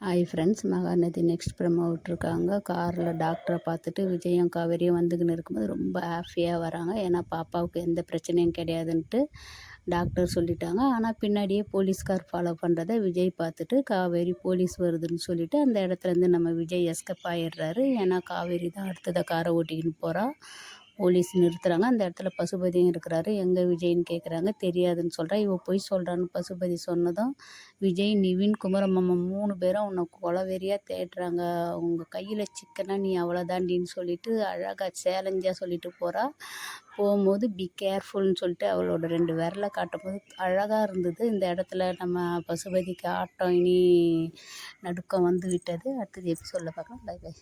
Hi friends Mahanadi next promo விட்ருக்காங்க காரில் டாக்டரை பார்த்துட்டு விஜயும் காவேரியும் வந்துக்கின்னு இருக்கும்போது ரொம்ப ஹாப்பியாக வராங்க. ஏன்னா பாப்பாவுக்கு எந்த பிரச்சனையும் கிடையாதுன்ட்டு டாக்டர் சொல்லிட்டாங்க. ஆனால் பின்னாடியே போலீஸ்கார் ஃபாலோ பண்ணுறத விஜய் பார்த்துட்டு காவேரி போலீஸ் வருதுன்னு சொல்லிவிட்டு அந்த இடத்துலேருந்து நம்ம விஜய் எஸ்கப் ஆகிடுறாரு ஏன்னா காவேரி தான் அடுத்ததை காரை ஓட்டிக்கின்னு போகிறா போலீஸ் நிறுத்துகிறாங்க அந்த இடத்துல பசுபதியும் இருக்கிறாரு. எங்கே விஜய்னு கேட்குறாங்க தெரியாதுன்னு சொல்கிறா இவ பொய் சொல்கிறான்னு பசுபதி சொன்னதும் விஜய் நிவின் குமரமாமன் மூணு பேரும் உன்னை கொலவெறியாக தேடுறாங்க. உங்கள் கையில் சிக்கனா நீ அவ்வளோதாண்டின்னு சொல்லிட்டு அழகாக சேலஞ்சாக சொல்லிட்டு போகிறா போகும்போது பி கேர்ஃபுல்னு சொல்லிட்டு அவளோட ரெண்டு விரலை காட்டும்போது அழகாக இருந்தது. இந்த இடத்துல நம்ம பசுபதிக்கு ஆட்டம் இனி நடுக்கம் வந்து விட்டது. அடுத்தது சொல்ல பார்க்கலாம். By by